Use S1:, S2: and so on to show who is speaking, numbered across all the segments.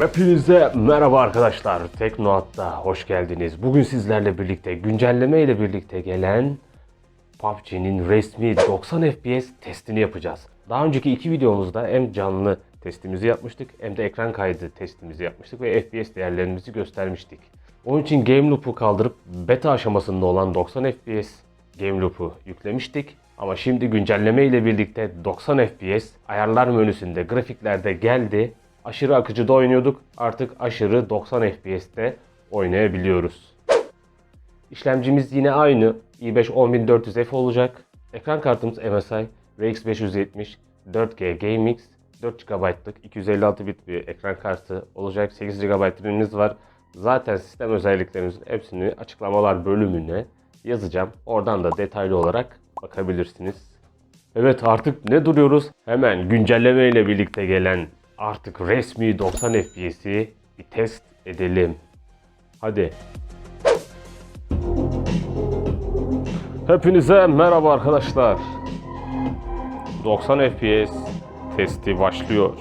S1: Hepinize merhaba arkadaşlar. Teknoat'ta hoş geldiniz. Bugün sizlerle birlikte güncelleme ile birlikte gelen PUBG'nin resmi 90 FPS testini yapacağız. Daha önceki iki videomuzda hem canlı testimizi yapmıştık hem de ekran kaydı testimizi yapmıştık ve FPS değerlerimizi göstermiştik. Onun için Game Loop'u kaldırıp beta aşamasında olan 90 FPS Game Loop'u yüklemiştik. Ama şimdi güncelleme ile birlikte 90 FPS ayarlar menüsünde grafiklerde geldi. Aşırı akıcıda oynuyorduk. Artık aşırı 90 FPS'te oynayabiliyoruz. İşlemcimiz yine aynı. i5 10400F olacak. Ekran kartımız MSI RX 570 4G GameX 4 GB'lık 256 bit bir ekran kartı olacak. 8 GB RAM'imiz var. Zaten sistem özelliklerimizin hepsini açıklamalar bölümüne yazacağım. Oradan da detaylı olarak bakabilirsiniz. Evet artık ne duruyoruz? Hemen güncelleme ile birlikte gelen artık resmi 90 FPS'i bir test edelim. Hadi. Hepinize merhaba arkadaşlar. 90 FPS testi başlıyor.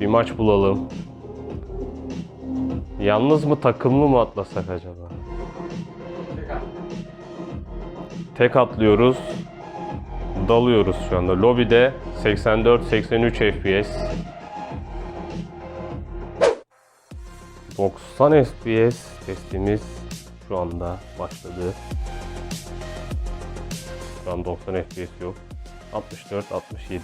S1: Bir maç bulalım. Yalnız mı takımlı mı atlasak acaba? Tek atlıyoruz. Dalıyoruz şu anda. Lobide 84-83 FPS. 90 FPS testimiz şu anda başladı. Şu an 90 FPS yok. 64 67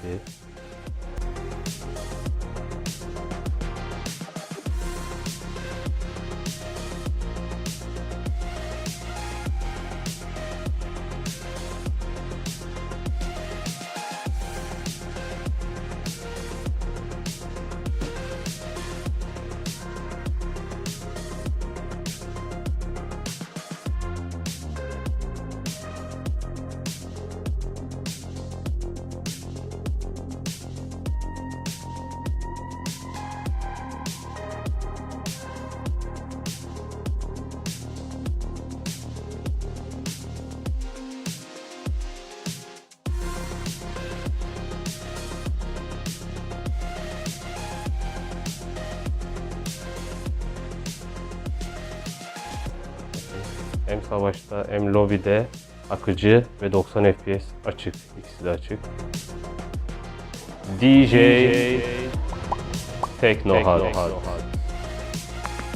S1: Hem savaşta hem lobide akıcı ve 90 FPS açık. İkisi de açık. DJ Tekno Hard.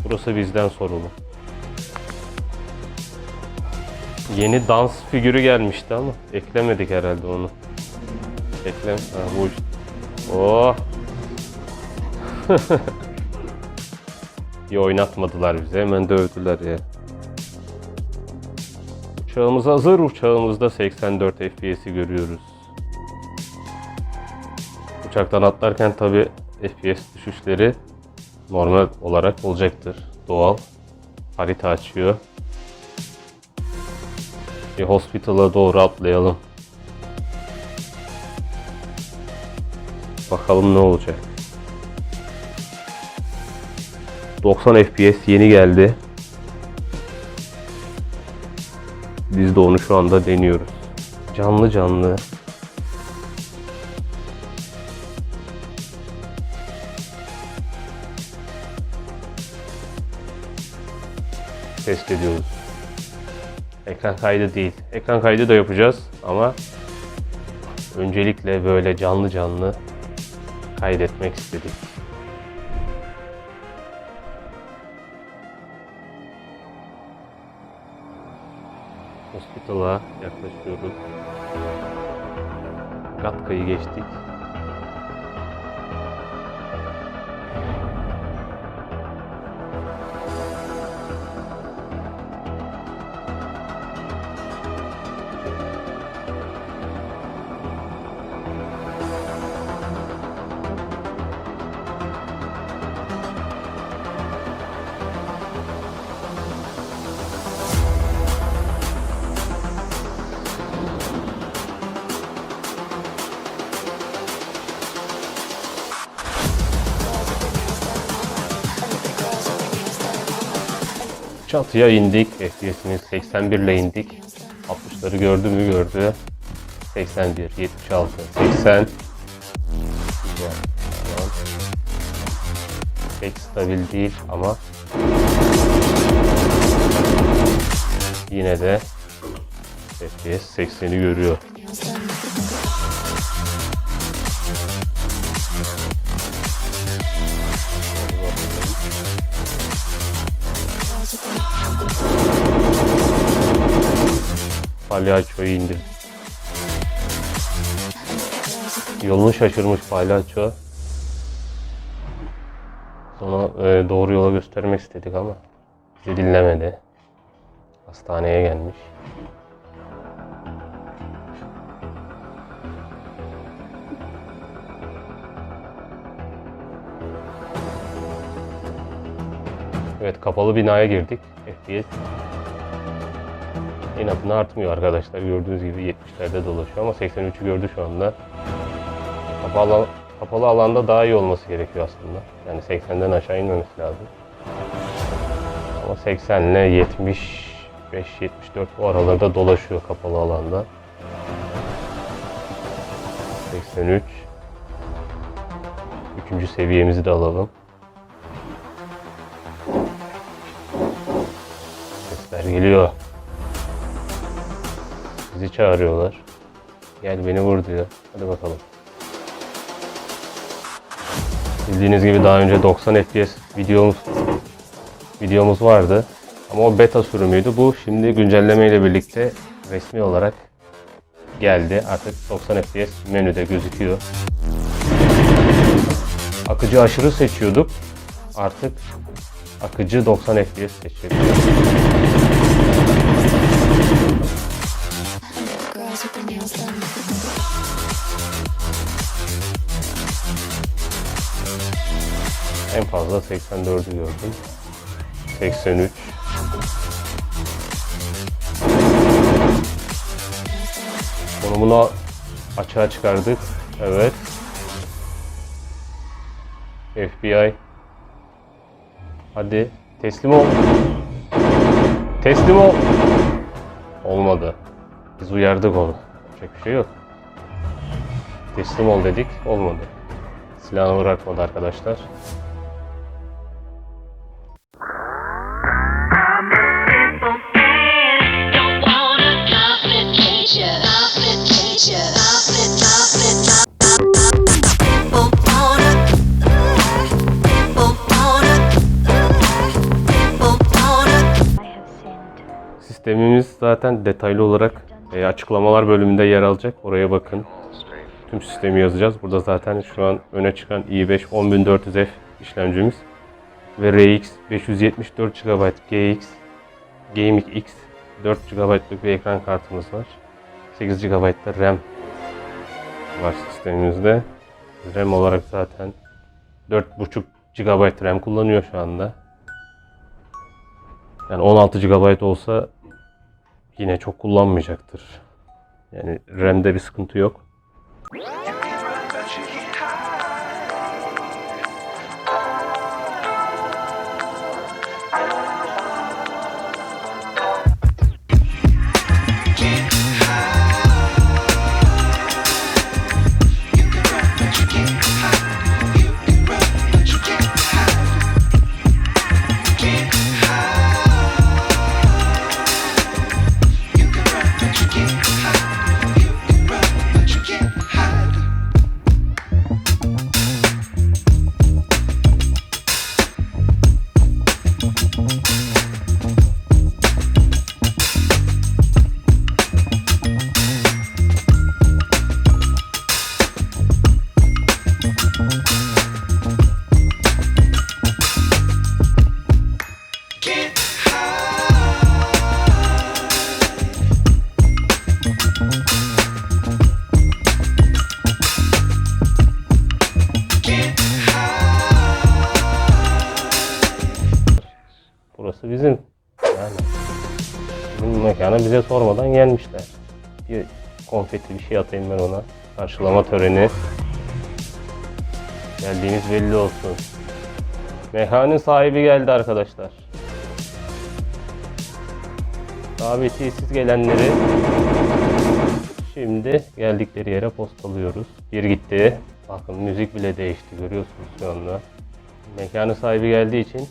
S1: Burası bizden sorumlu. Yeni dans figürü gelmişti ama eklemedik herhalde onu. Eklem. Ha, bu. Oh. İyi oynatmadılar bize. Hemen dövdüler ya. Uçağımız hazır. Uçağımızda 84 FPS'i görüyoruz. Uçaktan atlarken tabi FPS düşüşleri normal olarak olacaktır. Doğal. Harita açıyor. Bir hospital'a doğru atlayalım. Bakalım ne olacak. 90 FPS yeni geldi. Biz de onu şu anda deniyoruz. Canlı canlı. Test ediyoruz. Ekran kaydı değil. Ekran kaydı da yapacağız ama öncelikle böyle canlı canlı kaydetmek istedik. Hospital'a yaklaşıyoruz. Gatka'yı geçtik. Çatıya indik. FPS'imiz 81 ile indik. 60'ları gördü mü gördü. 81, 76, 80. Güzel. Pek stabil değil ama yine de FPS 80'i görüyor. Palyaçoyu indir. Yolunu şaşırmış palyaço. Sonra e, doğru yola göstermek istedik ama bizi dinlemedi. Hastaneye gelmiş. Evet kapalı binaya girdik. FPS inatına artmıyor arkadaşlar. Gördüğünüz gibi 70'lerde dolaşıyor ama 83'ü gördü şu anda. Kapalı, kapalı alanda daha iyi olması gerekiyor aslında. Yani 80'den aşağı inmemesi lazım. Ama 80 ile 75 74 o aralarda dolaşıyor kapalı alanda. 83 Üçüncü seviyemizi de alalım. Sesler geliyor. Bizi çağırıyorlar. Gel beni vur diyor. Hadi bakalım. Bildiğiniz gibi daha önce 90 FPS videomuz videomuz vardı. Ama o beta sürümüydü. Bu şimdi güncelleme ile birlikte resmi olarak geldi. Artık 90 FPS menüde gözüküyor. Akıcı aşırı seçiyorduk. Artık akıcı 90 FPS seçiyoruz. En fazla 84'ü gördüm. 83. Konumunu açığa çıkardık. Evet. FBI. Hadi teslim ol. Teslim ol. Olmadı. Biz uyardık onu. Yapacak bir şey yok. Teslim ol dedik. Olmadı. Silahını bırakmadı arkadaşlar. Zaten detaylı olarak e, açıklamalar bölümünde yer alacak. Oraya bakın. Tüm sistemi yazacağız. Burada zaten şu an öne çıkan i5 10400F işlemcimiz ve RX 574 GB GX Gaming X 4 GB'lık bir ekran kartımız var. 8 GB da RAM var sistemimizde. RAM olarak zaten 4.5 GB RAM kullanıyor şu anda. Yani 16 GB olsa yine çok kullanmayacaktır. Yani RAM'de bir sıkıntı yok. Burası bizim. Yani bizim mekana bize sormadan gelmişler. Bir konfeti bir şey atayım ben ona. Karşılama töreni. Geldiğiniz belli olsun. Mekanın sahibi geldi arkadaşlar. Davetiyesiz gelenleri şimdi geldikleri yere postalıyoruz. Bir gitti. Bakın müzik bile değişti görüyorsunuz şu anda. Mekanın sahibi geldiği için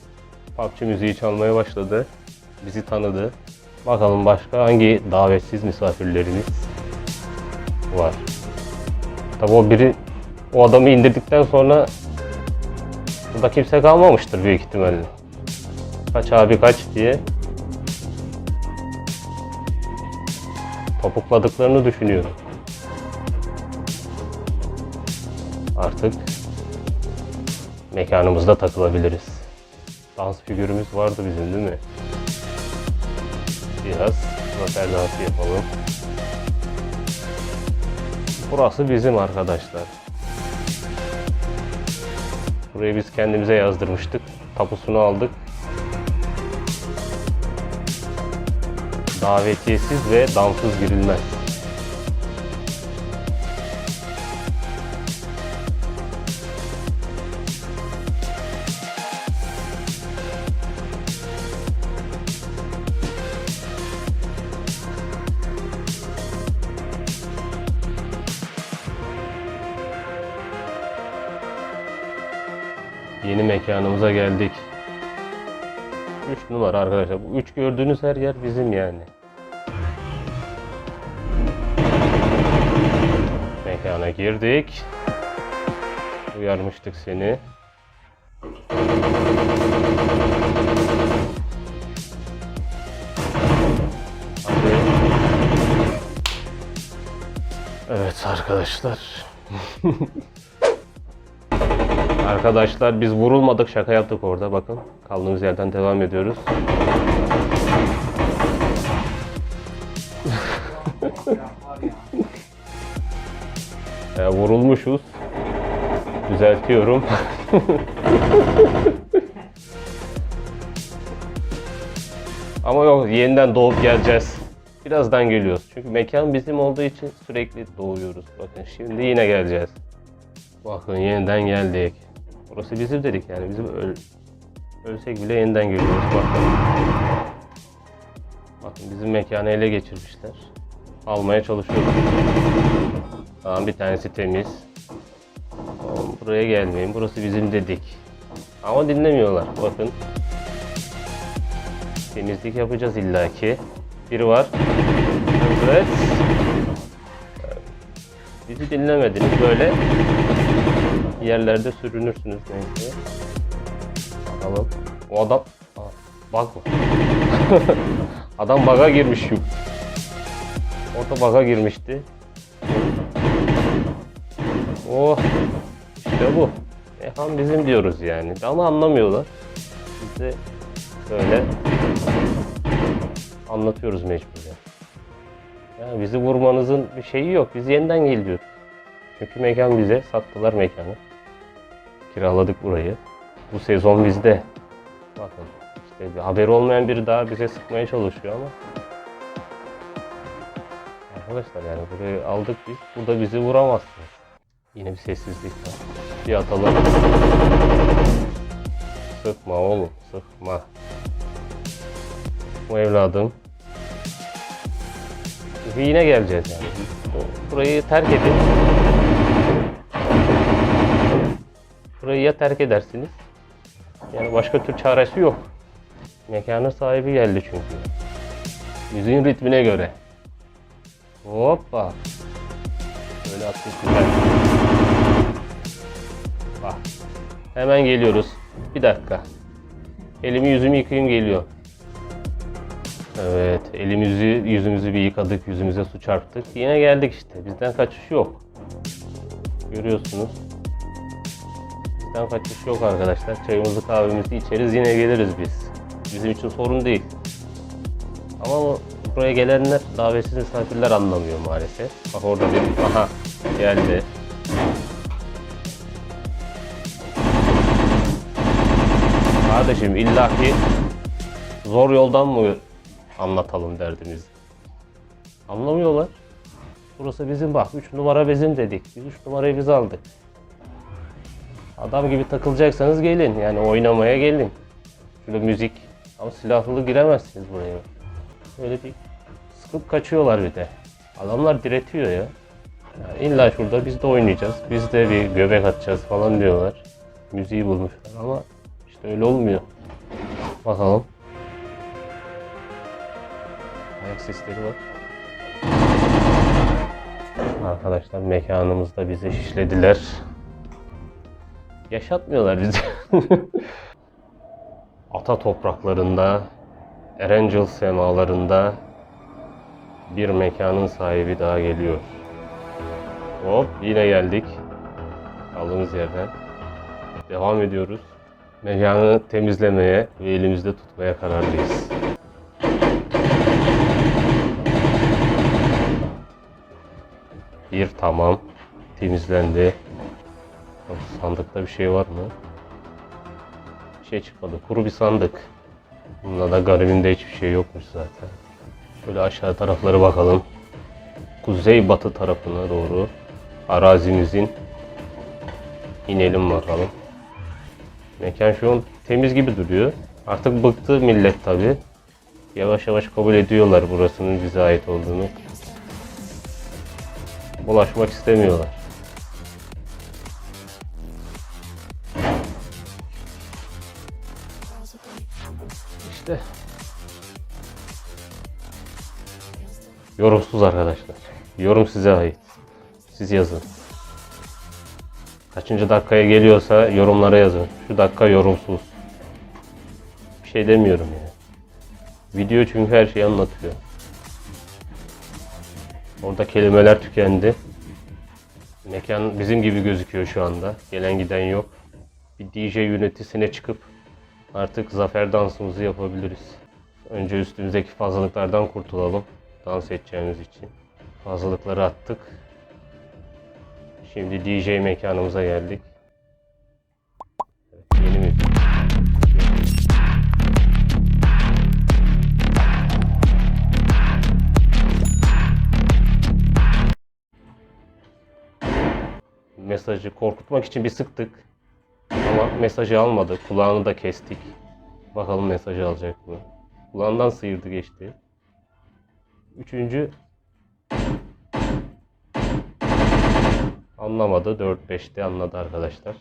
S1: PUBG müziği çalmaya başladı. Bizi tanıdı. Bakalım başka hangi davetsiz misafirlerimiz var. Tabi o biri o adamı indirdikten sonra burada kimse kalmamıştır büyük ihtimalle. Kaç abi kaç diye topukladıklarını düşünüyorum. Artık mekanımızda takılabiliriz. Dans figürümüz vardı bizim değil mi? Biraz zafer dansı yapalım. Burası bizim arkadaşlar. Burayı biz kendimize yazdırmıştık. Tapusunu aldık. Davetiyesiz ve damsız girilmez. Geldik. 3 numara arkadaşlar. Bu 3 gördüğünüz her yer bizim yani. Mekana girdik. Uyarmıştık seni. Hadi. Evet arkadaşlar. Arkadaşlar biz vurulmadık şaka yaptık orada bakın. Kaldığımız yerden devam ediyoruz. ya vurulmuşuz. Düzeltiyorum. Ama yok yeniden doğup geleceğiz. Birazdan geliyoruz. Çünkü mekan bizim olduğu için sürekli doğuyoruz. Bakın şimdi yine geleceğiz. Bakın yeniden geldik. Burası bizim dedik yani bizim öl ölsek bile yeniden geliyoruz bakın. Bakın bizim mekanı ele geçirmişler. Almaya çalışıyoruz. Tamam bir tanesi temiz. Tamam, buraya gelmeyin burası bizim dedik. Ama dinlemiyorlar bakın. Temizlik yapacağız illaki. Biri var. Evet. Bizi dinlemediniz böyle yerlerde sürünürsünüz neyse. Bakalım. O adam... Aa, bug mı? adam bug'a girmiş şu. Orada bug'a girmişti. Oh. İşte bu. Efendim bizim diyoruz yani. Ama anlamıyorlar. Biz de böyle anlatıyoruz mecburen. Yani bizi vurmanızın bir şeyi yok. Biz yeniden geliyoruz. Çünkü mekan bize. Sattılar mekanı. Kiraladık burayı. Bu sezon bizde. Bakın işte bir haberi olmayan biri daha bize sıkmaya çalışıyor ama. Arkadaşlar yani burayı aldık biz. Burada bizi vuramazsınız. Yine bir sessizlik var. Bir atalım. Sıkma oğlum sıkma. Bu evladım. Çünkü yine geleceğiz yani. Burayı terk edin. Burayı ya terk edersiniz. Yani başka tür çaresi yok. Mekanın sahibi geldi çünkü. Müziğin ritmine göre. Hoppa. Böyle güzel. Bak. Hemen geliyoruz. Bir dakika. Elimi yüzümü yıkayayım geliyor. Evet, elimizi yüzümüzü bir yıkadık, yüzümüze su çarptık. Yine geldik işte. Bizden kaçış yok. Görüyorsunuz. Bizden kaçış yok arkadaşlar. Çayımızı kahvemizi içeriz yine geliriz biz. Bizim için sorun değil. Ama buraya gelenler davetsiz misafirler anlamıyor maalesef. Bak orada bir aha geldi. Kardeşim illaki zor yoldan mı anlatalım derdimizi? Anlamıyorlar. Burası bizim bak 3 numara bizim dedik. Biz 3 numarayı biz aldık. Adam gibi takılacaksanız gelin. Yani oynamaya gelin. Şöyle müzik. Ama silahlı giremezsiniz buraya. Böyle bir sıkıp kaçıyorlar bir de. Adamlar diretiyor ya. Yani illa şurada biz de oynayacağız. Biz de bir göbek atacağız falan diyorlar. Müziği bulmuşlar ama İşte öyle olmuyor. Bakalım. Ayak sesleri var. Arkadaşlar mekanımızda bizi şişlediler. Yaşatmıyorlar bizi. Ata topraklarında, Erangel semalarında bir mekanın sahibi daha geliyor. Hop yine geldik. Kaldığımız yerden. Devam ediyoruz. Mekanı temizlemeye ve elimizde tutmaya kararlıyız. Bir tamam. Temizlendi. Bak, Sandıkta bir şey var mı? Bir şey çıkmadı. Kuru bir sandık. Bunda da garibinde hiçbir şey yokmuş zaten. Şöyle aşağı tarafları bakalım. Kuzey batı tarafına doğru arazimizin inelim bakalım. Mekan şu an temiz gibi duruyor. Artık bıktı millet tabi. Yavaş yavaş kabul ediyorlar burasının bize ait olduğunu. Ulaşmak istemiyorlar. İşte. Yorumsuz arkadaşlar. Yorum size ait. Siz yazın. Kaçıncı dakikaya geliyorsa yorumlara yazın. Şu dakika yorumsuz. Bir şey demiyorum yani. Video çünkü her şeyi anlatıyor. Orada kelimeler tükendi. Mekan bizim gibi gözüküyor şu anda. Gelen giden yok. Bir DJ yöneticisine çıkıp artık zafer dansımızı yapabiliriz. Önce üstümüzdeki fazlalıklardan kurtulalım. Dans edeceğimiz için. Fazlalıkları attık. Şimdi DJ mekanımıza geldik. Yeni müzik. Mesajı korkutmak için bir sıktık. Ama mesajı almadı. Kulağını da kestik. Bakalım mesajı alacak mı? Kulağından sıyırdı geçti. Üçüncü Anlamadı. 4-5'te anladı arkadaşlar.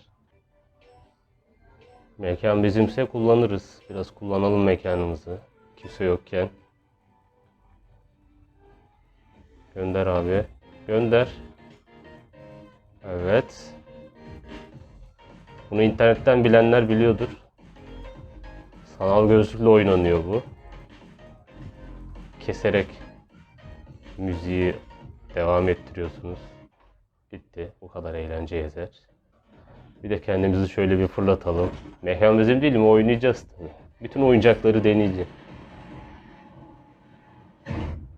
S1: Mekan bizimse kullanırız. Biraz kullanalım mekanımızı. Kimse yokken. Gönder abi. Gönder. Evet. Bunu internetten bilenler biliyordur. Sanal gözlükle oynanıyor bu. Keserek müziği devam ettiriyorsunuz. Bitti. Bu kadar eğlence yeter. Bir de kendimizi şöyle bir fırlatalım. Mekan bizim değil mi? Oynayacağız. Bütün oyuncakları deneyeceğim.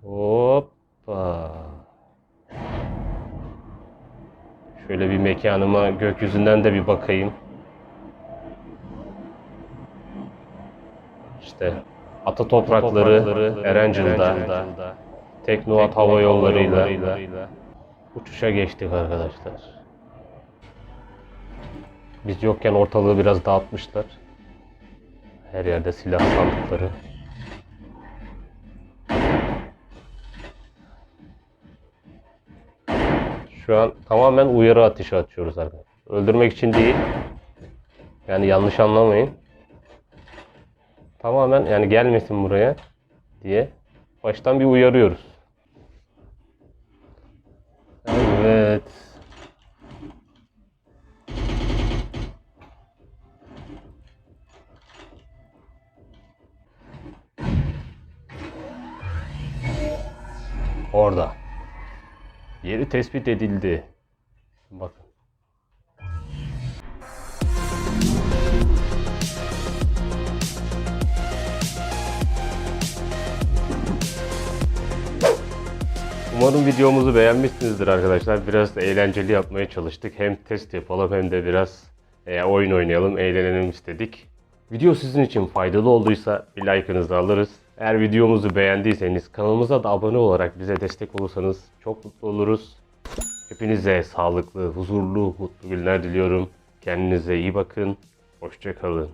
S1: Hoppa. Şöyle bir mekanıma gökyüzünden de bir bakayım. İşte ata toprakları Erencil'da, Teknoat Hava Yolları'yla uçuşa geçtik arkadaşlar. Biz yokken ortalığı biraz dağıtmışlar. Her yerde silah sandıkları. Şu an tamamen uyarı ateşi atıyoruz arkadaşlar. Öldürmek için değil. Yani yanlış anlamayın. Tamamen yani gelmesin buraya diye baştan bir uyarıyoruz. Evet. Orada. Yeri tespit edildi. Bakın. Umarım videomuzu beğenmişsinizdir arkadaşlar. Biraz eğlenceli yapmaya çalıştık. Hem test yapalım hem de biraz e, oyun oynayalım, eğlenelim istedik. Video sizin için faydalı olduysa bir like'ınızı alırız. Eğer videomuzu beğendiyseniz kanalımıza da abone olarak bize destek olursanız çok mutlu oluruz. Hepinize sağlıklı, huzurlu, mutlu günler diliyorum. Kendinize iyi bakın. Hoşçakalın.